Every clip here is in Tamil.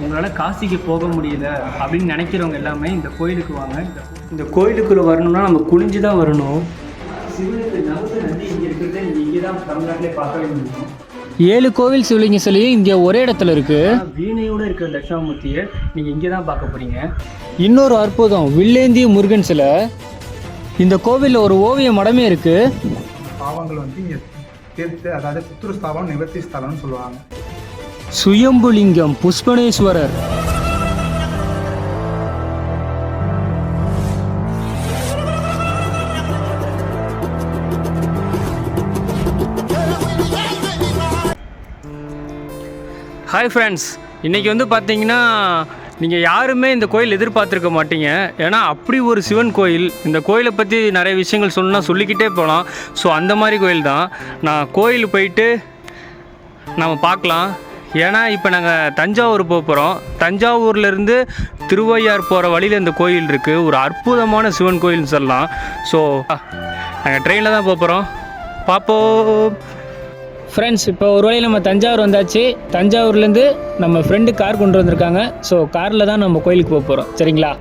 உங்களால் காசிக்கு போக முடியல அப்படின்னு நினைக்கிறவங்க எல்லாமே இந்த கோயிலுக்கு வாங்க. இந்த கோயிலுக்குள்ளே வரணும்னா நம்ம குனிஞ்சு தான் வரணும். சிவனுக்கு நவச நந்தி இங்கே இருக்கிறத இங்கே தான் தமிழ்நாட்டிலே பார்க்கவே முடியும் ஏழு கோவில் சிவலிங்க சிலையும் இங்கே ஒரே இடத்துல இருக்கு. வீணையோட இருக்கிற தட்சிணாமூர்த்தியை நீங்கள் இங்கே தான் பார்க்க போகிறீங்க இன்னொரு அற்புதம் வில்லேந்தி முருகன் சிலை. இந்த கோவிலில் ஒரு ஓவிய மடமே இருக்கு. பாவங்கள் வந்து இங்கே தீர்த்து அதாவது பித்ருஸ்தாபம் நிவர்த்தி ஸ்தலம்னு சொல்லுவாங்க. சுயம்புலிங்கம் புஷ்பனேஸ்வரர். ஹாய் ஃப்ரெண்ட்ஸ் இன்றைக்கி வந்து பார்த்தீங்கன்னா நீங்கள் யாருமே இந்த கோயில் எதிர்பார்த்துருக்க மாட்டீங்க. ஏன்னா அப்படி ஒரு சிவன் கோயில் இந்த கோயிலை பற்றி நிறைய விஷயங்கள் சொல்லணும்னா சொல்லிக்கிட்டே போகலாம். ஸோ அந்த மாதிரி கோயில் தான் நான் கோயில் போயிட்டு நம்ம பார்க்கலாம். ஏன்னா இப்போ நாங்கள் தஞ்சாவூர் போக போகிறோம் தஞ்சாவூர்லேருந்து திருவையார் போகிற வழியில் இந்த கோயில் இருக்குது ஒரு அற்புதமான சிவன் கோயில்னு சொல்லலாம். ஸோ நாங்கள் ட்ரெயினில் தான் போக போகிறோம் பார்ப்போம் ஃப்ரெண்ட்ஸ் இப்போ ஒரு வழியில் நம்ம தஞ்சாவூர் வந்தாச்சு. தஞ்சாவூர்லேருந்து நம்ம ஃப்ரெண்டு கார் கொண்டு வந்திருக்காங்க. ஸோ காரில் தான் நம்ம கோயிலுக்கு போக போகிறோம் சரிங்களா?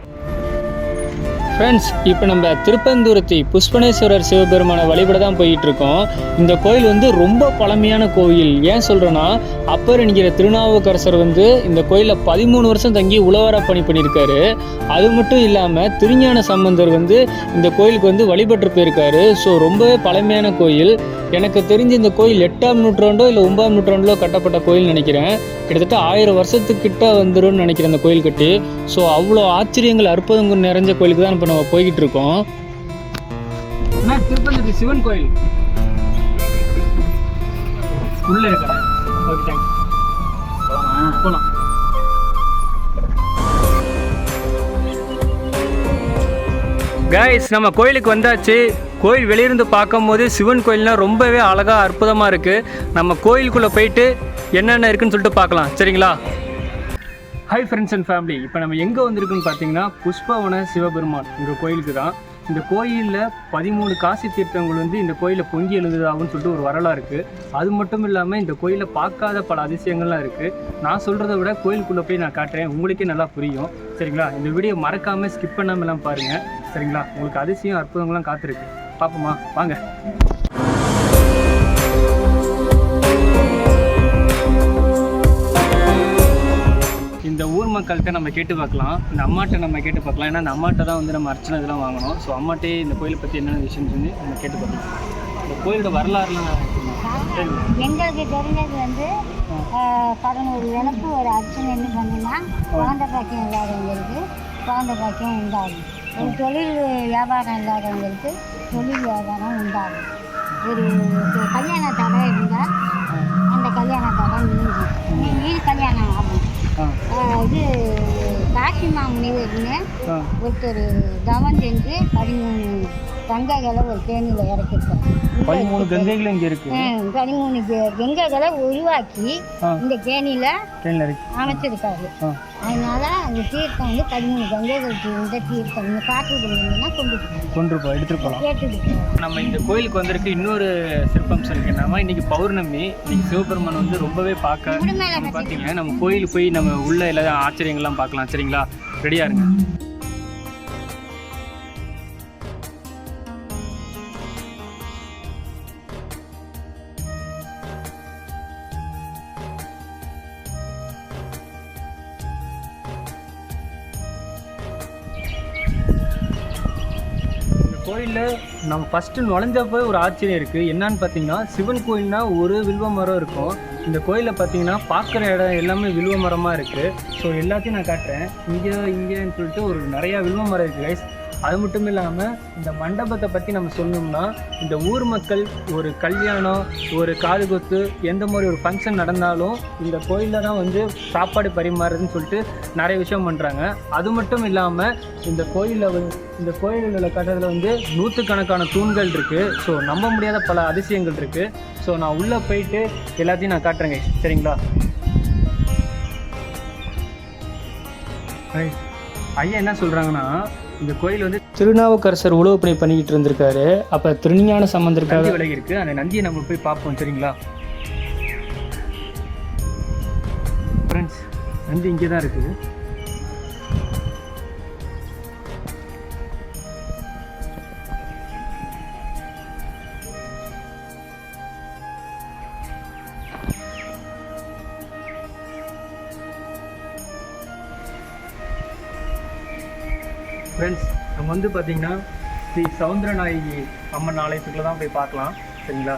ஃப்ரெண்ட்ஸ் இப்போ நம்ம திருப்பந்தூரத்தி புஷ்பனேஸ்வரர் சிவபெருமானை வழிபட தான் போயிட்டு இருக்கோம் இந்த கோயில் வந்து ரொம்ப பழமையான கோயில். ஏன் சொல்கிறேன்னா அப்பர் என்கிற திருநாவுக்கரசர் வந்து இந்த கோயிலில் பதிமூணு வருஷம் தங்கி உழவர பணி பண்ணியிருக்காரு. அது மட்டும் இல்லாமல் திருஞான சம்பந்தர் வந்து இந்த கோயிலுக்கு வந்து வழிபட்டு போயிருக்காரு. ஸோ ரொம்பவே பழமையான கோயில். எனக்கு தெரிஞ்சு இந்த கோயில் எட்டாம் நூற்றாண்டோ இல்லை ஒன்பதாம் நூற்றாண்டிலோ கட்டப்பட்ட கோயில் நினைக்கிறேன். கிட்டத்தட்ட ஆயிரம் வருஷத்துக்கிட்ட வந்துரும்னு நினைக்கிறேன் அந்த கோயில் கட்டி. ஸோ அவ்வளோ ஆச்சரியங்கள் அற்புதங்கள் நிறைஞ்ச கோயிலுக்கு தான் இப்போ நம்ம போய்கிட்டு இருக்கோம் திருப்பதி சிவன் கோயில். உள்ள இருக்கா. ஓகே தேங்க்ஸ் போகலாம் கைஸ் நம்ம கோயிலுக்கு வந்தாச்சு. கோயில் வெளியிருந்து பார்க்கும்போது சிவன் கோயில்னால் ரொம்பவே அழகாக அற்புதமாக இருக்குது நம்ம கோயிலுக்குள்ளே போயிட்டு என்னென்ன இருக்குன்னு சொல்லிட்டு பார்க்கலாம். சரிங்களா? ஹை ஃப்ரெண்ட்ஸ் அண்ட் ஃபேமிலி இப்போ நம்ம எங்கே வந்திருக்குன்னு பார்த்தீங்கன்னா புஷ்பவன சிவபெருமான் இந்த கோயிலுக்கு தான். இந்த கோயிலில் பதிமூணு காசி தீர்த்தங்கள் வந்து இந்த கோயிலில் பொங்கி எழுதுதாகுன்னு சொல்லிட்டு ஒரு வரலாறு இருக்குது அது மட்டும் இல்லாமல் இந்த கோயிலில் பார்க்காத பல அதிசயங்கள்லாம் இருக்குது நான் சொல்கிறத விட கோயிலுக்குள்ளே போய் நான் காட்டுறேன். உங்களுக்கே நல்லா புரியும். சரிங்களா? இந்த வீடியோ மறக்காமல் ஸ்கிப் பண்ணாமலாம் பாருங்கள் சரிங்களா? உங்களுக்கு அதிசயம் அற்புதங்கள்லாம் காத்திருக்கு. பார்ப்போமா வாங்க. இந்த மக்கள்கிட்ட நம்ம கேட்டு பார்க்கலாம். இந்த அம்மாட்ட நம்ம கேட்டு பார்க்கலாம். ஏன்னா அந்த அம்மாட்ட தான் வந்து நம்ம அர்ச்சனை இதெல்லாம் வாங்கணும். ஸோ அம்மாட்டே இந்த கோயிலை பற்றி என்னென்ன விஷயம் சொல்லி நம்ம கேட்டு பார்க்கலாம். இந்த கோயிலோட வரலாறுலாம் எங்களுக்கு தெரிஞ்சது வந்து பதினோரு விளக்கு ஒரு அர்ச்சனைன்னு பண்ணினா குழந்தை பாக்கியம் இல்லாதவங்களுக்கு குழந்தை பாக்கியம் உண்டாகும். ஒரு தொழில் வியாபாரம் இல்லாதவங்களுக்கு தொழில் வியாபாரம் உண்டாகும். ஒரு கல்யாண தடை இருந்தால் அந்த கல்யாண தடை நீங்கி நீங்கி கல்யாணம் இது காசிமா முனிவர்னு ஒருத்தர் தவம் செஞ்சு பதிமூணு கங்கைகளை ஒரு தேனியில் இறக்கிருக்கோம். பதிமூணு கங்கைகள் இங்கே இருக்குது ம், பதிமூணு கங்கைகளை உருவாக்கி இந்த கேணியில் இருக்கு அமைச்சிருக்காரு. அதனால அந்த தீர்த்தம் வந்து பதிமூணு கங்கைகளுக்கு இந்த தீர்த்தம் இந்த காட்டு இருந்தீங்கன்னா கொண்டு கொண்டு போ எடுத்துகிட்டு போகலாம். நம்ம இந்த கோயிலுக்கு வந்திருக்கு இன்னொரு சிற்பம்சம் இருக்கு என்னன்னா இன்னைக்கு பௌர்ணமி. இன்னைக்கு சிவபெருமான் வந்து ரொம்பவே பார்க்க உடுமலை நம்ம பார்த்தீங்க நம்ம கோயிலுக்கு போய் நம்ம உள்ள எல்லா ஆச்சரியங்கள்லாம் பார்க்கலாம். சரிங்களா? ரெடியா இருங்க. நம்ம ஃபஸ்ட்டு நுழைஞ்சப்போ ஒரு ஆச்சரியம் இருக்குது என்னன்னு பார்த்தீங்கன்னா சிவன் கோயில்னா ஒரு வில்வ மரம் இருக்கும். இந்த கோயிலில் பார்த்தீங்கன்னா பார்க்குற இடம் எல்லாமே வில்வ மரமாக இருக்குது ஸோ எல்லாத்தையும் நான் காட்டுறேன். இங்கே இங்கேன்னு சொல்லிட்டு ஒரு நிறையா வில்வ மரம் இருக்குது கைஸ் அது மட்டும் இல்லாமல் இந்த மண்டபத்தை பற்றி நம்ம சொல்லணும்னா இந்த ஊர் மக்கள் ஒரு கல்யாணம் ஒரு காதுகுத்து எந்த மாதிரி ஒரு ஃபங்க்ஷன் நடந்தாலும் இந்த கோயிலில் தான் வந்து சாப்பாடு பரிமாறுறதுன்னு சொல்லிட்டு நிறைய விஷயம் பண்ணுறாங்க அது மட்டும் இல்லாமல் இந்த கோயிலில் இந்த கோயிலில் உள்ள கட்டத்தில் வந்து நூற்றுக்கணக்கான தூண்கள் இருக்குது ஸோ நம்ப முடியாத பல அதிசயங்கள் இருக்குது ஸோ நான் உள்ளே போயிட்டு எல்லாத்தையும் நான் காட்டுறேங்க. சரிங்களா? ஐயா என்ன சொல்கிறாங்கன்னா இந்த கோயில் வந்து திருநாவுக்கரசர் உழவு பணி பண்ணிக்கிட்டு இருந்திருக்காரு. அப்போ திருஞான சம்பந்தருக்காக நந்தி விலகி இருக்கு. அந்த நந்தியை நம்ம போய் பார்ப்போம் சரிங்களா? ஃப்ரெண்ட்ஸ் ரெண்டு இங்கே தான் இருக்குது. ஃப்ரெண்ட்ஸ் நம்ம வந்து பார்த்தீங்கன்னா ஸ்ரீ சவுந்தரநாயகி அம்மன் ஆலயத்துக்குள்ளே தான் போய் பார்க்கலாம். சரிங்களா?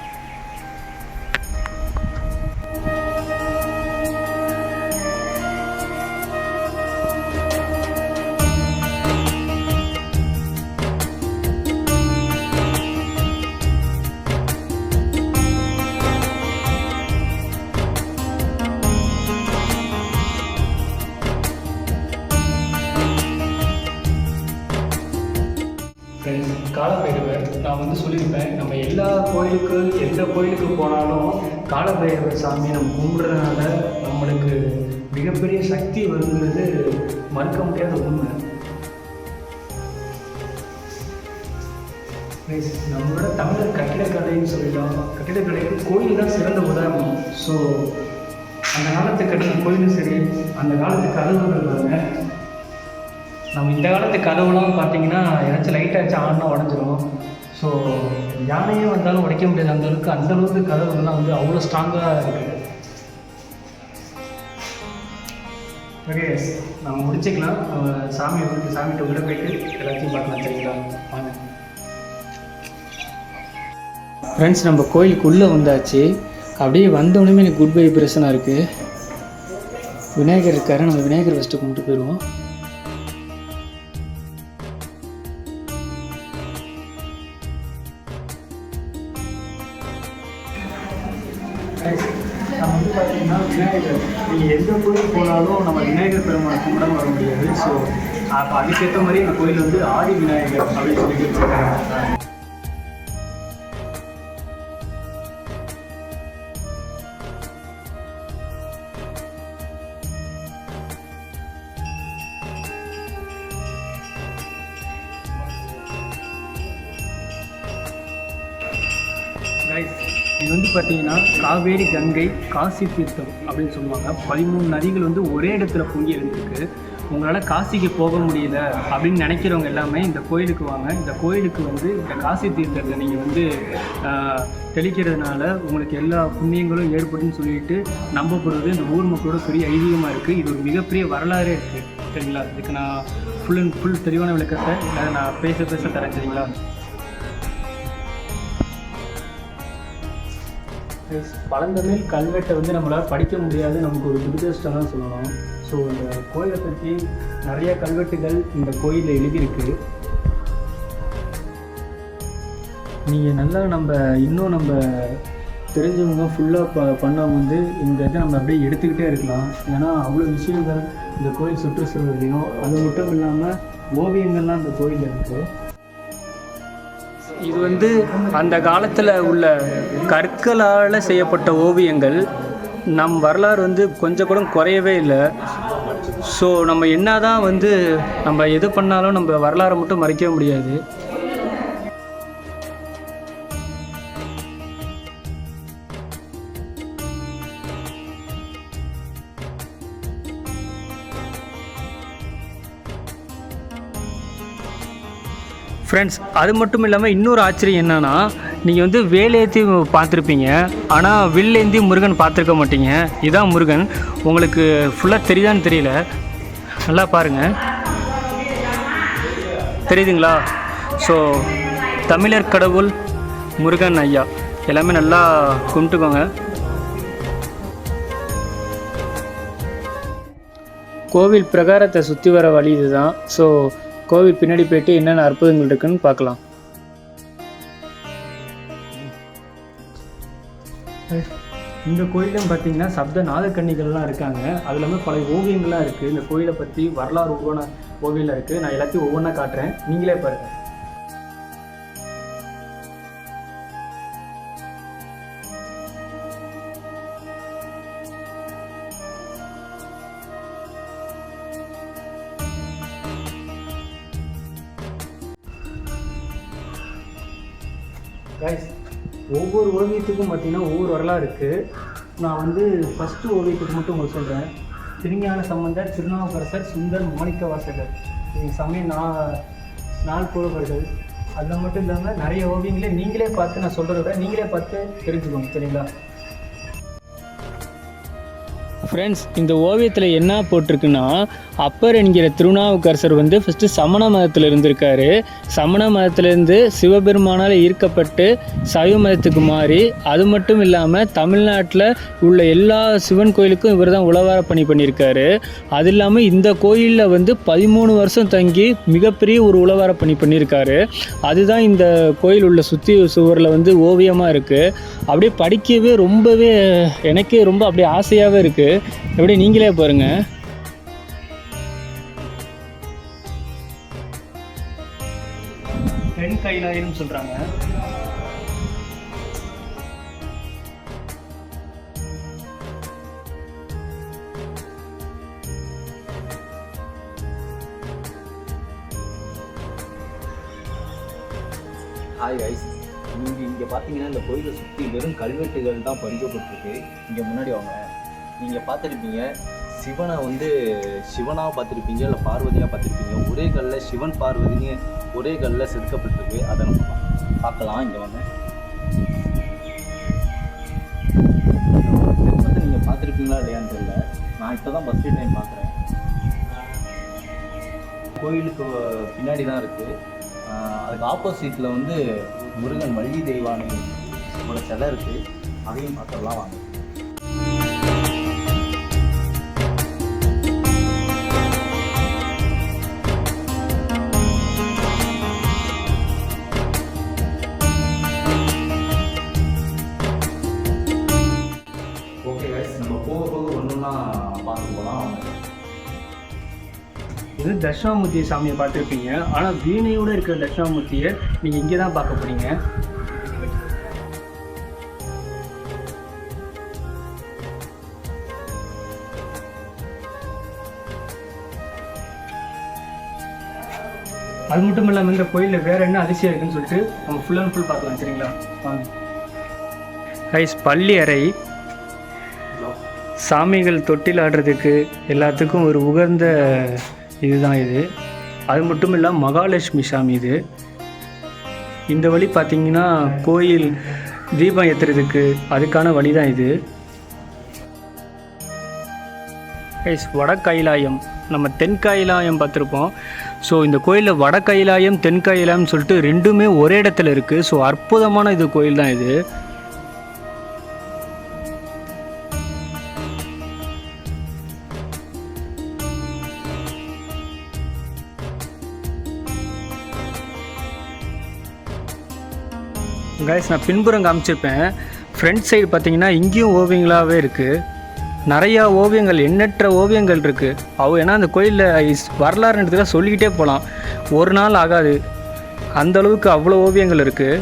ஃப்ரெண்ட்ஸ் காலபைரவர் நான் வந்து சொல்லியிருப்பேன். நம்ம எல்லா கோயிலுக்கு எந்த கோயிலுக்கு போனாலும் காலபைரவர் சாமி நம்ம கும்பிட்றதுனால நம்மளுக்கு மிகப்பெரிய சக்தி வருங்கிறது மறுக்க முடியாத உண்மை. நம்மளோட தமிழர் கட்டிடக்கலைன்னு சொல்லலாம் கட்டிடக்கலைக்கு கோயில் தான் சிறந்த உதாரணம். ஸோ அந்த காலத்து கட்டின கோயிலும் சரி அந்த காலத்து கதவுகள் பாருங்க நம்ம இந்த காலத்து கதவுலாம் பார்த்தீங்கன்னா ஏதாச்சும் லைட் ஆச்சு ஆடினா உடஞ்சிரும். ஸோ யானையே வந்தாலும் உடைக்க முடியாது. அந்த அளவுக்கு அந்த அளவுக்கு கதவுலாம் வந்து அவ்வளோ ஸ்ட்ராங்காக இருக்குது ஓகே நம்ம முடிச்சுக்கலாம். சாமி வந்து சாமிகிட்ட விட போயிட்டு எல்லாத்தையும் பண்ணலாம் சரிங்களா? வாங்க. ஃப்ரெண்ட்ஸ் நம்ம கோயிலுக்குள்ளே வந்தாச்சு. அப்படியே வந்தோடனே எனக்கு குட் பை பிரசனாக இருக்குது விநாயகர் இருக்காரு. நம்ம விநாயகர் ஃபஸ்ட்டு கும்பிட்டு போயிடுவோம். நீங்கள் எந்த கோயில் போனாலும் நம்ம விநாயகர் பெருமாள் கும்பிடாம வர முடியாது ஸோ அப்போ அதுக்கேற்ற மாதிரி இந்த கோயில் வந்து ஆதி விநாயகர் அப்படின்னு சொல்லிட்டு சொல்றாங்க. இது வந்து பார்த்தீங்கன்னா காவேரி கங்கை காசி தீர்த்தம் அப்படின்னு சொல்லுவாங்க. பதிமூணு நதிகள் வந்து ஒரே இடத்துல பொங்கி இருந்திருக்கு உங்களால் காசிக்கு போக முடியல அப்படின்னு நினைக்கிறவங்க எல்லாமே இந்த கோயிலுக்கு வாங்க. இந்த கோயிலுக்கு வந்து இந்த காசி தீர்த்தத்தை நீங்கள் வந்து தெளிக்கிறதுனால உங்களுக்கு எல்லா புண்ணியங்களும் ஏற்படும்னு சொல்லிட்டு நம்பப்படுவது இந்த ஊர் மக்களோட பெரிய ஐதீகமாக இருக்குது இது ஒரு மிகப்பெரிய வரலாறே இருக்குது சரிங்களா? இதுக்கு நான் ஃபுல் அண்ட் ஃபுல் தெளிவான விளக்கத்தை நான் பேச பேச தரேன். சரிங்களா? பழந்தமிழ் கல்வெட்டை வந்து நம்மளால் படிக்க முடியாது. நமக்கு ஒரு துரதிருஷ்டம் தான் சொல்லணும். ஸோ இந்த கோயிலை பற்றி நிறைய கல்வெட்டுகள் இந்த கோயிலில் எழுதியிருக்கு. நீங்கள் நல்லா நம்ம இன்னும் நம்ம தெரிஞ்சவங்க ஃபுல்லாக ப பண்ணவங்க வந்து இந்த இதை நம்ம அப்படியே எடுத்துக்கிட்டே இருக்கலாம். ஏன்னா அவ்வளோ விஷயங்கள் இந்த கோயில் சுற்றுச்சூழலையும் அது மட்டும் இல்லாமல் ஓவியங்கள்லாம் அந்த கோயிலில் இருக்குது இது வந்து அந்த காலத்தில் உள்ள கற்களால் செய்யப்பட்ட ஓவியங்கள் நம் வரலாறு வந்து கொஞ்சம் கூட குறையவே இல்லை. ஸோ நம்ம என்ன தான் வந்து நம்ம எது பண்ணாலும் நம்ம வரலாறை மட்டும் மறைக்க முடியாது. ஃப்ரெண்ட்ஸ் அது மட்டும் இல்லாமல் இன்னொரு ஆச்சரியம் என்னென்னா நீங்கள் வந்து வேலேத்தி பார்த்துருப்பீங்க. ஆனால் வில்லேந்தி முருகன் பார்த்துருக்க மாட்டீங்க. இதான் முருகன். உங்களுக்கு ஃபுல்லாக தெரியுதான்னு தெரியல. நல்லா பாருங்கள் தெரியுதுங்களா? ஸோ தமிழர் கடவுள் முருகன் ஐயா. எல்லாமே நல்லா கும்பிட்டுக்கோங்க. கோவில் பிரகாரத்தை சுற்றி வர வழி இதுதான். ஸோ கோவில் பின்னாடி போயிட்டு என்னென்ன அற்புதங்கள் இருக்குன்னு பார்க்கலாம். இந்த கோயிலும் பார்த்தீங்கன்னா சப்த நாதக்கன்னிகள்லாம் இருக்காங்க. அது இல்லாமல் பல ஓவியங்கள்லாம் இருக்குது இந்த கோயிலை பற்றி வரலாறு உருவான ஓவியம்லாம் இருக்குது நான் எல்லாத்தையும் ஒவ்வொன்றா காட்டுறேன். நீங்களே பாருங்கள் வரலாறு இருக்குது நான் வந்து ஃபஸ்ட்டு ஓவியத்துக்கு மட்டும் உங்களுக்கு சொல்கிறேன் திருஞான சம்பந்தர் திருநாவுக்கரசர் சுந்தர் மாணிக்க வாசகர் இவங்க சமய நா நாள் புலவர்கள் அதில் மட்டும் இல்லாமல் நிறைய ஓவியங்களே நீங்களே பார்த்து நான் சொல்கிறத விட நீங்களே பார்த்து தெரிஞ்சுக்கோங்க சரிங்களா? ஃப்ரெண்ட்ஸ் இந்த ஓவியத்தில் என்ன போட்டிருக்குன்னா அப்பர் என்கிற திருநாவுக்கரசர் வந்து ஃபஸ்ட்டு சமண மதத்தில் இருந்திருக்காரு. சமண மதத்திலேருந்து சிவபெருமானால் ஈர்க்கப்பட்டு சைவ மதத்துக்கு மாறி அது மட்டும் இல்லாமல் தமிழ்நாட்டில் உள்ள எல்லா சிவன் கோயிலுக்கும் இவர் தான் உழவார பணி பண்ணியிருக்காரு. அது இல்லாமல் இந்த கோயிலில் வந்து பதிமூணு வருஷம் தங்கி மிகப்பெரிய ஒரு உழவார பணி பண்ணியிருக்காரு. அதுதான் இந்த கோயில் உள்ள சுற்றி சுவரில் வந்து ஓவியமாக இருக்குது அப்படியே படிக்கவே ரொம்பவே எனக்கே ரொம்ப அப்படியே ஆசையாகவே இருக்குது எப்படி நீங்களே பாருங்கள் பெண் கைலாயம் சொல்கிறாங்க ஹாய் கைஸ் நீங்கள் இங்கே பார்த்தீங்கன்னா இந்த கோயிலை சுற்றி வெறும் கல்வெட்டுகள் தான் பதிக்கப்பட்டிருக்கு. இங்கே முன்னாடி வாங்க. நீங்கள் பார்த்துருப்பீங்க சிவனை வந்து சிவனாக பார்த்துருப்பீங்க இல்லை பார்வதியாக பார்த்துருப்பீங்க. ஒரே கல்லில் சிவன் பார்வதின்னு ஒரே கல்லில் செதுக்கப்பட்டிருக்கு. அதை நம்ம பார்க்கலாம் இங்கே வந்து. சிற்பத்தை நீங்கள் பார்த்துருப்பீங்களா இல்லையான்னு தெரியல. நான் இப்போ தான் ஃபஸ்ட்டு டைம் பார்க்குறேன். கோயிலுக்கு பின்னாடி தான் இருக்குது அதுக்கு ஆப்போசிட்டில் வந்து முருகன் வள்ளி தெய்வானை ஒரு சிலை இருக்குது அதையும் பார்த்துடலாம் வாங்க. இது தட்சிணாமூர்த்தி சாமியை பார்த்துருப்பீங்க. ஆனால் வீணையோடு இருக்கிற தட்சிணாமூர்த்தியை நீங்கள் இங்கே தான் பார்க்க போகிறீங்க அது மட்டும் இல்லாமல் இந்த கோயிலில் வேறு என்ன அதிசயம் இருக்குன்னு சொல்லிட்டு நம்ம ஃபுல் அண்ட் ஃபுல் பார்க்கலாம் சரிங்களா? வாங்க. கைஸ் பள்ளி அறை. சாமிகள் தொட்டில் ஆடுறதுக்கு எல்லாத்துக்கும் ஒரு உகந்த இதுதான் இது. அது மட்டும் இல்லாமல் மகாலட்சுமி சாமி இது. இந்த வழி பார்த்தீங்கன்னா கோயில் தீபம் ஏற்றுறதுக்கு அதுக்கான வழி தான் இது. எஸ் வட கைலாயம் நம்ம தென் கைலாயம் பார்த்துருப்போம் ஸோ இந்த கோயிலில் வட கைலாயம் தென் கைலாயம்னு சொல்லிட்டு ரெண்டுமே ஒரே இடத்துல இருக்குது ஸோ அற்புதமான இது கோயில் தான் இது. கைஸ் நான் பின்புறம் காமிச்சிருப்பேன். ஃப்ரண்ட் சைடு பார்த்தீங்கன்னா இங்கேயும் ஓவியங்களாகவே இருக்குது நிறையா ஓவியங்கள் எண்ணற்ற ஓவியங்கள் இருக்குது அவ ஏன்னா அந்த கோயிலில் வரலாறுன்றதுக்காக சொல்லிக்கிட்டே போகலாம் ஒரு நாள் ஆகாது. அந்த அளவுக்கு அவ்வளோ ஓவியங்கள் இருக்குது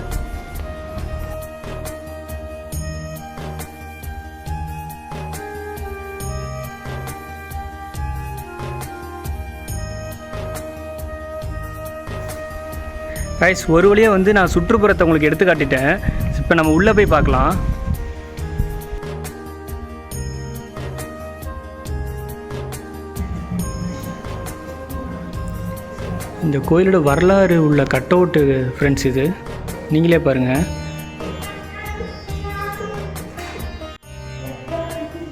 கைஸ் ஒரு வழியாக வந்து நான் சுற்றுப்புறத்தை உங்களுக்கு எடுத்து காட்டிட்டேன் இப்போ நம்ம உள்ளே போய் பார்க்கலாம். இந்த கோயிலோட வரலாறு உள்ள கட் அவுட்டு ஃப்ரெண்ட்ஸ் இது. நீங்களே பாருங்கள்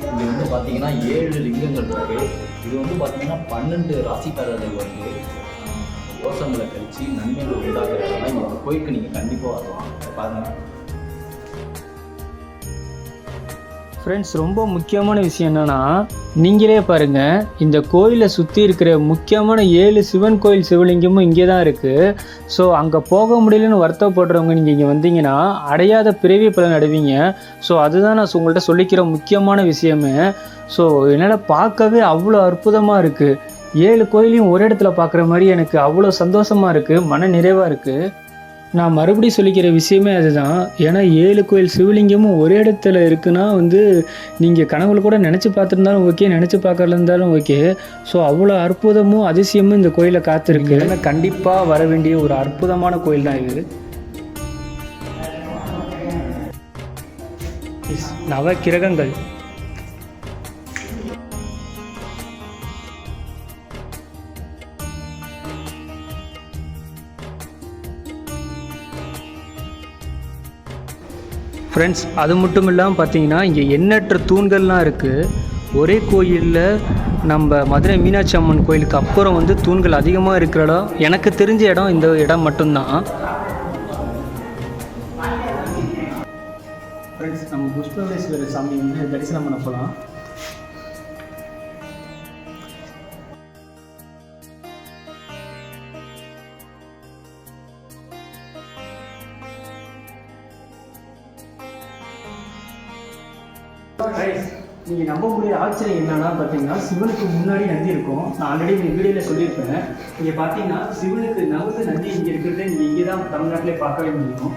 இங்கே வந்து பார்த்தீங்கன்னா ஏழு லிங்கங்கள் இருக்குது இது வந்து பார்த்தீங்கன்னா பன்னெண்டு ராசிக்காரர்கள் வந்து தோஷங்களை கழிச்சு நன்மைகள் உண்டாக்குறதுனால இந்த கோயிலுக்கு நீங்கள் கண்டிப்பாக வரலாம். பாருங்க. ஃப்ரெண்ட்ஸ் ரொம்ப முக்கியமான விஷயம் என்னென்னா நீங்களே பாருங்கள் இந்த கோயிலை சுற்றி இருக்கிற முக்கியமான ஏழு சிவன் கோயில் சிவலிங்கமும் இங்கே தான் இருக்குது ஸோ அங்கே போக முடியலன்னு வருத்தப்படுறவங்க நீங்கள் இங்கே வந்தீங்கன்னா அடையாத பிறவி பலன் அடைவீங்க. ஸோ அதுதான் நான் உங்கள்கிட்ட சொல்லிக்கிற முக்கியமான விஷயமே. ஸோ என்னால் பார்க்கவே அவ்வளோ அற்புதமாக இருக்குது ஏழு கோயிலையும் ஒரு இடத்துல பார்க்குற மாதிரி எனக்கு அவ்வளோ சந்தோஷமாக இருக்குது மன நிறைவாக இருக்குது நான் மறுபடியும் சொல்லிக்கிற விஷயமே அதுதான். ஏன்னா ஏழு கோயில் சிவலிங்கமும் ஒரே இடத்துல இருக்குன்னா வந்து நீங்கள் கனவுல கூட நினச்சி பார்த்துருந்தாலும் ஓகே நினச்சி பார்க்கறதா இருந்தாலும் ஓகே ஸோ அவ்வளோ அற்புதமும் அதிசயமும் இந்த கோயிலை காத்திருக்கு. ஏன்னா கண்டிப்பாக வர வேண்டிய ஒரு அற்புதமான கோயில் தான் இது. நவ கிரகங்கள் ஃப்ரெண்ட்ஸ் அது மட்டும் இல்லாமல் பார்த்தீங்கன்னா இங்கே எண்ணற்ற தூண்கள்லாம் இருக்குது ஒரே கோயிலில் நம்ம மதுரை மீனாட்சி அம்மன் கோயிலுக்கு அப்புறம் வந்து தூண்கள் அதிகமாக இருக்கிற இடம். எனக்கு தெரிஞ்ச இடம் இந்த இடம் மட்டும்தான். ஃப்ரெண்ட்ஸ் நம்ம புஷ்பவேஸ்வரர் சாமி வந்து தரிசனம் பண்ண போகலாம் நீங்கள் நம்ப முடியாத ஆச்சரியம் என்னன்னா பார்த்தீங்கன்னா சிவனுக்கு முன்னாடி நந்தி இருக்கும். நான் ஆல்ரெடி இந்த வீடியோவில் சொல்லியிருப்பேன். நீங்கள் பார்த்தீங்கன்னா சிவனுக்கு நவத்து நந்தி இங்கே இருக்கிறத நீங்கள் இங்கே தான் தமிழ்நாட்டிலே பார்க்கவே முடியும்.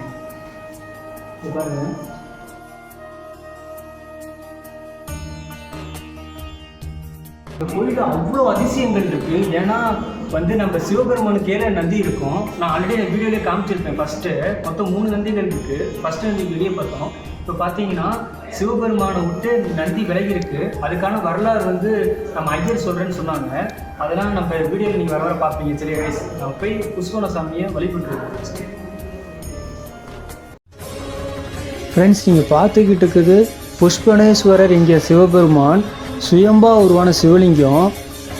பாருங்க. இந்த கோயிலில் அவ்வளோ அதிசயங்கள் இருக்குது ஏன்னா வந்து நம்ம சிவபெருமானுக்கு ஏழை நந்தி இருக்கும். நான் ஆல்ரெடி இந்த வீடியோலேயே காமிச்சிருப்பேன். ஃபஸ்ட்டு மொத்தம் மூணு நந்திகள் இருக்குது ஃபஸ்ட்டு நந்தி வெளியே பார்த்தோம். இப்போ பார்த்தீங்கன்னா சிவபெருமானை விட்டு நந்தி விலகி இருக்கு. அதுக்கான வரலாறு வந்து நம்ம ஐயர் சொல்கிறேன்னு சொன்னாங்க. அதெல்லாம் நம்ம வீடியோவில் நீங்கள் வர வர பார்ப்பீங்க சரி guys. நம்ம போய் புஷ்பன சாமியை வழிபட்டுருக்கோம் ஃப்ரெண்ட்ஸ் நீங்கள் பார்த்துக்கிட்டு இருக்குது புஷ்பனேஸ்வரர் இங்கே சிவபெருமான் சுயம்பா உருவான சிவலிங்கம்.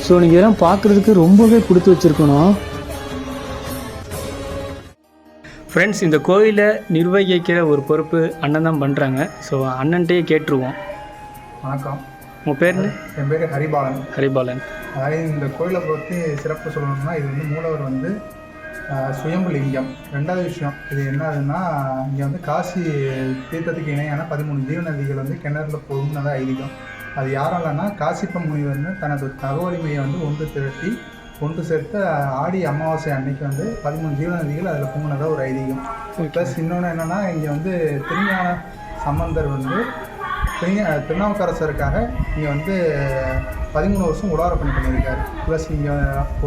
ஸோ நீங்கள் எல்லாம் பார்க்குறதுக்கு ரொம்பவே கொடுத்து வச்சுருக்கணும். ஃப்ரெண்ட்ஸ் இந்த கோயிலை நிர்வகிக்கிற ஒரு பொறுப்பு அண்ணன் தான் பண்ணுறாங்க ஸோ அண்ணன்ட்டே கேட்டுருவோம். வணக்கம். உங்கள் பேர்? என் பேர் ஹரிபாலன். ஹரிபாலன். அதாவது இந்த கோயிலை பற்றி சிறப்பு சொல்லணும்னா இது வந்து மூலவர் வந்து ஆஹ், சுயம்பு லிங்கம் ரெண்டாவது விஷயம் இது என்னதுன்னா இங்கே வந்து காசி தீர்த்தத்துக்கு இணையான பதிமூணு ஜீவநதிகள் வந்து கிணறுல பொருந்ததாக ஐதீகம். அது யாராலன்னா காசிப்ப முனிவர்னு தனது தகவலிமையை வந்து ஒன்று திரட்டி ஒன்று சேர்த்து ஆடி அமாவாசை அன்னைக்கு வந்து பதிமூணு ஜீவநதிகள் அதில் பொங்குனதாக ஒரு ஐதீகம். ப்ளஸ் இன்னொன்று என்னென்னா இங்கே வந்து திருஞான சம்பந்தர் வந்து திருஞ திருநாவுக்கரசருக்காக இங்கே வந்து பதிமூணு வருஷம் உலார பணி பண்ணியிருக்காரு ப்ளஸ் இங்கே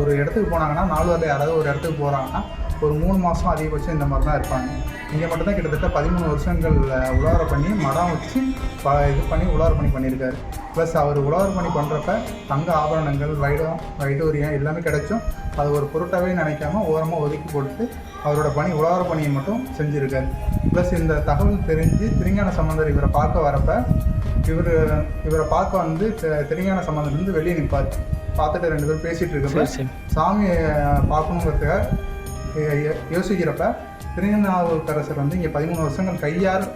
ஒரு இடத்துக்கு போனாங்கன்னா நால்வரில் யாராவது ஒரு இடத்துக்கு போகிறாங்கன்னா ஒரு மூணு மாதம் அதிகபட்சம் இந்த மாதிரி தான் இருப்பாங்க. இங்கே மட்டும்தான் கிட்டத்தட்ட பதிமூணு வருஷங்கள் உலார பண்ணி மரம் வச்சு ப இது பண்ணி உலார பணி பண்ணியிருக்காரு. ப்ளஸ் அவர் உலார பணி பண்ணுறப்ப தங்க ஆபரணங்கள் வைடம் வைடூரியம் எல்லாமே கிடைச்சும் அது ஒரு பொருட்டாவே நினைக்காம ஓரமாக ஒதுக்கி போட்டு அவரோட பணி உலார பணியை மட்டும் செஞ்சுருக்காரு. ப்ளஸ் இந்த தகவல் தெரிஞ்சு திருஞான சம்பந்தர் இவரை பார்க்க வரப்ப இவர் இவரை பார்க்க வந்து திருஞான சம்பந்தர் இருந்து வெளியே நிற்பார் பார்த்துட்டு ரெண்டு பேரும் பேசிகிட்டு இருக்கப்ப சரி. சாமியை பார்க்கணுங்கிறதுக்காக யோசிக்கிறப்ப திருநாவுக்கரசர் வந்து இங்கே பதிமூணு வருஷங்கள் கையால்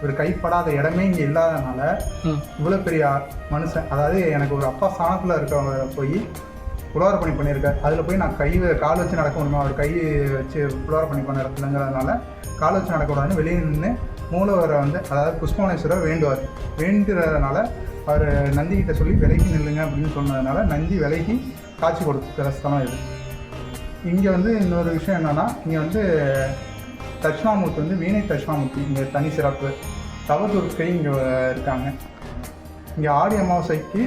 இவர் கைப்படாத இடமே இங்கே இல்லாதனால இவ்வளோ பெரிய மனுஷன் அதாவது எனக்கு ஒரு அப்பா ஸ்தானத்தில் இருக்கவங்க போய் புலவர பணி பண்ணியிருக்காரு. அதில் போய் நான் கை கால் வச்சு நடக்க முடியுமா? அவர் கை வச்சு புலவர பணி பண்ண இடத்துலங்கிறதுனால கால் வச்சு நடக்கக்கூடாதுன்னு வெளியே நின்று மூலவரை வந்து அதாவது புஷ்பவனேஸ்வரர் வேண்டுவார். வேண்டுறதுனால அவர் நந்திகிட்ட சொல்லி விலகி நில்லுங்க அப்படின்னு சொன்னதுனால நந்தி விலகி காட்சி கொடுக்குற ஸ்தலம் இது. இங்கே வந்து இன்னொரு விஷயம் என்னென்னா இங்கே வந்து தட்சிணாமூர்த்தி வந்து வீணை தட்சிணாமூர்த்தி இங்கே தனி சிறப்பு. தவதுர்க்கை இங்கே இருக்காங்க. இங்கே ஆடி அமாவாசைக்கு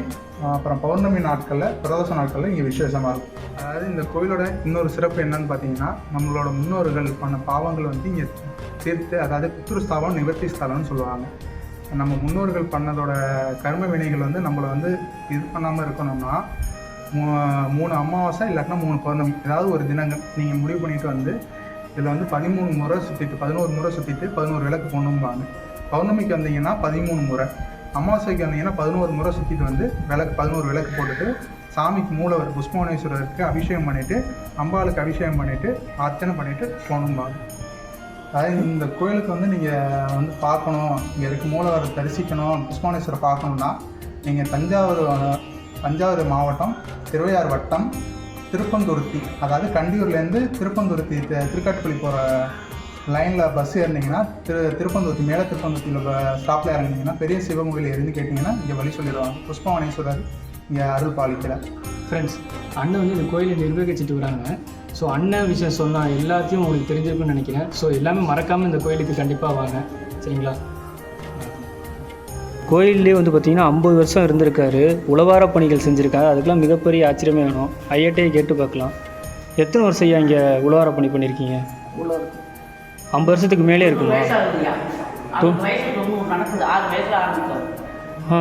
அப்புறம் பௌர்ணமி நாட்களில் பிரதோஷ நாட்களில் இங்கே விசேஷமாக இருக்கும். அதாவது இந்த கோயிலோட இன்னொரு சிறப்பு என்னன்னு பார்த்தீங்கன்னா நம்மளோட முன்னோர்கள் பண்ண பாவங்கள் வந்து இங்கே தீர்த்து அதாவது பித்ருஸ்தாவம் நிவர்த்தி ஸ்தலம்னு சொல்லுவாங்க. நம்ம முன்னோர்கள் பண்ணதோட கர்ம வினைகள் வந்து நம்மளை வந்து இது பண்ணாமல் இருக்கணும்னா மூணு அமாவாசை இல்லாட்டினா மூணு பௌர்ணமி. ஏதாவது ஒரு தினங்கள் நீங்கள் முடிவு பண்ணிட்டு வந்து இதில் வந்து பதிமூணு முறை சுற்றிட்டு பதினோரு முறை சுற்றிட்டு பதினோரு விளக்கு போகணும்பாங்க பௌர்ணமிக்கு வந்தீங்கன்னா பதிமூணு முறை. அமாவாசைக்கு வந்தீங்கன்னா பதினோரு முறை சுற்றிட்டு வந்து விளக்கு பதினோரு விளக்கு போட்டுட்டு சாமிக்கு மூலவர் புஷ்பவனேஸ்வரருக்கு அபிஷேகம் பண்ணிவிட்டு அம்பாளுக்கு அபிஷேகம் பண்ணிவிட்டு அர்ச்சனை பண்ணிவிட்டு போகணும்பாங்க. அதாவது இந்த கோயிலுக்கு வந்து நீங்கள் வந்து பார்க்கணும் இங்கே இருக்க மூலவரை தரிசிக்கணும் புஷ்பவனேஸ்வரர் பார்க்கணுன்னா நீங்கள் தஞ்சாவூர் தஞ்சாவூர் மாவட்டம் திருவையார் வட்டம் திருப்பந்துருத்தி. அதாவது கண்டியூர்லேருந்து திருப்பந்துருத்தி திருக்காட்டுப்பள்ளி போகிற லைனில் பஸ் ஏறினீங்கன்னா திரு திருப்பந்துருத்தி மேலே திருப்பந்துருத்தியில் ஸ்டாப்பில் இறங்கினீங்கன்னா பெரிய சிவன் கோயில் இருந்து கேட்டிங்கன்னா இங்கே வழி சொல்லிடுவாங்க. புஷ்பவனேஸ்வரர் இங்கே அருள் பாலிக்கிறார் ஃப்ரெண்ட்ஸ் அண்ணன் வந்து இந்த கோயிலை நிர்வகிச்சிட்டு வராங்க ஸோ அண்ணன் விஷயம் சொன்னால் எல்லாத்தையும் உங்களுக்கு தெரிஞ்சிருக்குன்னு நினைக்கிறேன். ஸோ எல்லாமே மறக்காமல் இந்த கோயிலுக்கு கண்டிப்பாக வாங்க. சரிங்களா? கோயிலே வந்து பார்த்தீங்கன்னா ஐம்பது வருஷம் இருந்திருக்காரு. உழவார பணிகள் செஞ்சுருக்காரு. அதுக்கெல்லாம் மிகப்பெரிய ஆச்சரியமே வேணும். ஐயாட்டையே கேட்டு பார்க்கலாம். எத்தனை வருஷம் ஐயா இங்கே உழவார பணி பண்ணியிருக்கீங்க ஐம்பது வருஷத்துக்கு மேலே இருக்குமா? ஆ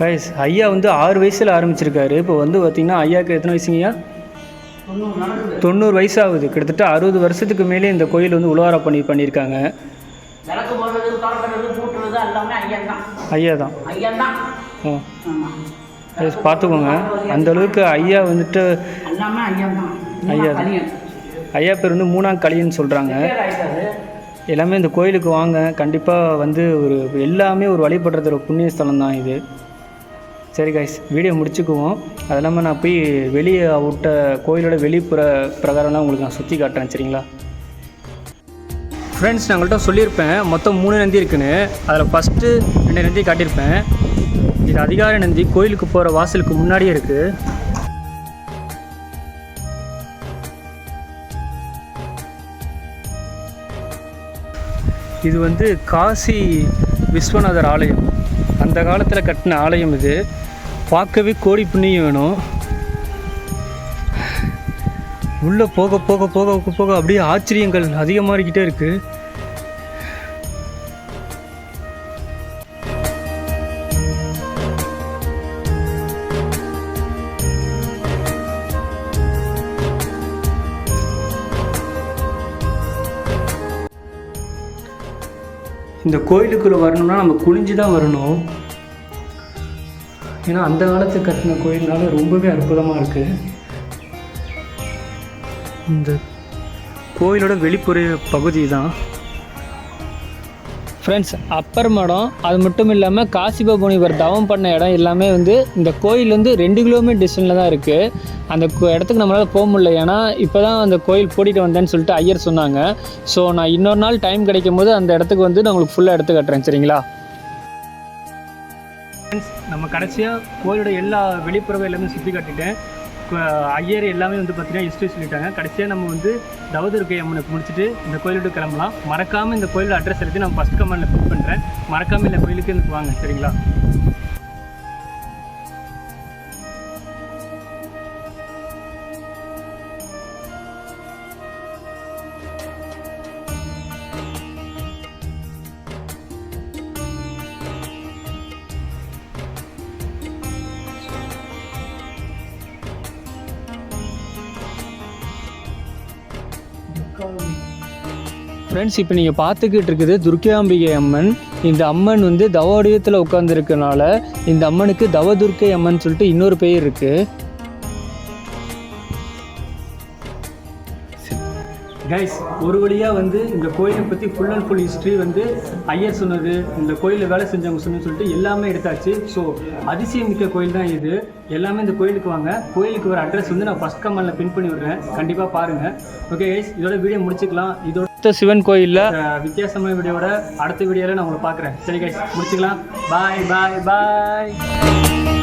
வயசு ஐயா வந்து ஆறு வயசில் ஆரம்பிச்சிருக்காரு. இப்போ வந்து பார்த்தீங்கன்னா ஐயாவுக்கு எத்தனை வயசுங்கய்யா தொண்ணூறு வயசு ஆகுது கிட்டத்தட்ட அறுபது வருஷத்துக்கு மேலே இந்த கோயில் வந்து உழவார பணி பண்ணியிருக்காங்க எல்லாம் ஐயன் தான். ஐயா தான். ஐயன் தான். ஆமாம் பார்த்துக்கோங்க. அந்த அளவுக்கு ஐயா வந்துட்டு எல்லாமே ஐயன் தான். ஐயா தான். ஐயா பேர் வந்து மூணாம் களின்னு சொல்கிறாங்க எல்லாமே இந்த கோயிலுக்கு வாங்க. கண்டிப்பாக வந்து ஒரு எல்லாமே ஒரு வழிபடுறது ஒரு புண்ணிய ஸ்தலம் தான் இது. சரி கைஸ் வீடியோ முடிச்சுக்குவோம். அது இல்லாமல் நான் போய் வெளியே விட்ட கோயிலோட வெளிப்புற பிரகாரம்லாம் உங்களுக்கு நான் சுற்றி காட்டுறேன் சரிங்களா? ஃப்ரெண்ட்ஸ் நான் சொல்லியிருப்பேன். மொத்தம் மூணு நந்தி இருக்குன்னு. அதில் ஃபஸ்ட்டு ரெண்டு நந்தி காட்டியிருப்பேன். இது அதிகார நந்தி கோயிலுக்கு போகிற வாசலுக்கு முன்னாடியே இருக்குது இது வந்து காசி விஸ்வநாதர் ஆலயம். அந்த காலத்தில் கட்டின ஆலயம் இது. பார்க்கவே கோடி புண்ணியம் வேணும். உள்ளே போக போக போக போக அப்படியே ஆச்சரியங்கள் அதிகமாகிக்கிட்டே இருக்குது இந்த கோயிலுக்குள்ளே வரணும்னா நம்ம குனிஞ்சு தான் வரணும். ஏன்னா அந்த காலத்து கட்டின கோயில்னால ரொம்பவே அற்புதமாக இருக்குது இந்த கோயிலோட வெளிப்புற பகுதி தான் ஃப்ரெண்ட்ஸ் அப்பர் மடம் அது மட்டும் இல்லாமல் காசிப இவர் தவம் பண்ண இடம் எல்லாமே வந்து இந்த கோயில் வந்து ரெண்டு கிலோமீட்டர் டிஸ்டன்ஸில் தான் இருக்குது அந்த இடத்துக்கு நம்மளால் போக முடியல. ஏன்னா இப்போ தான் அந்த கோயில் போட்டிகிட்டு வந்தேன்னு சொல்லிட்டு ஐயர் சொன்னாங்க. ஸோ நான் இன்னொரு நாள் டைம் கிடைக்கும் போது அந்த இடத்துக்கு வந்து நான் உங்களுக்கு ஃபுல்லாக எடுத்து கட்டுறேன். சரிங்களா? ஃப்ரெண்ட்ஸ் நம்ம கடைசியாக கோயிலோட எல்லா வெளிப்புறவை எல்லாமே சுற்றி காட்டிட்டேன். இப்போ ஐயர் எல்லாமே வந்து பார்த்தீங்கன்னா ஹிஸ்ட்ரி சொல்லிட்டாங்க கடைசியாக நம்ம வந்து தவதுர்கை அம்மனுக்கு முடிச்சுட்டு இந்த கோயிலோட கிளம்பலாம். மறக்காமல் இந்த கோயிலோட அட்ரஸ் எடுத்து நான் ஃபஸ்ட் கமெண்டில் புக் பண்ணுறேன் மறக்காமல் இந்த கோயிலுக்கு எனக்கு வாங்க சரிங்களா? ஃப்ரெண்ட்ஸ் இப்போ நீங்கள் பார்த்துக்கிட்டு இருக்குது துர்க்கையாம்பிகை அம்மன். இந்த அம்மன் வந்து தவ வடிவத்தில் உட்காந்துருக்கனால இந்த அம்மனுக்கு தவ துர்க்கை அம்மன் சொல்லிட்டு இன்னொரு பெயர் இருக்குது கைஸ் ஒரு வழியாக வந்து இந்த கோயிலை பற்றி ஃபுல் அண்ட் ஃபுல் ஹிஸ்ட்ரி வந்து ஐயர் சொன்னது இந்த கோயிலில் வேலை செஞ்சவங்க சொன்னது சொல்லிட்டு எல்லாமே எடுத்தாச்சு. ஸோ அதிசயமிக்க கோயில் தான் இது. எல்லாமே இந்த கோயிலுக்கு வாங்க. கோயிலுக்கு வர அட்ரஸ் வந்து நான் ஃபஸ்ட் கமெண்டில் பின் பண்ணி விடுறேன். கண்டிப்பாக பாருங்கள் ஓகே கைஸ் இதோட வீடியோ முடிச்சுக்கலாம். இதோட சிவன் கோயிலில் வித்தியாசமான வீடியோட அடுத்த வீடியோவில் நான் உங்களை பார்க்குறேன். சரி கைஸ் முடிச்சுக்கலாம். பாய் பாய் பாய்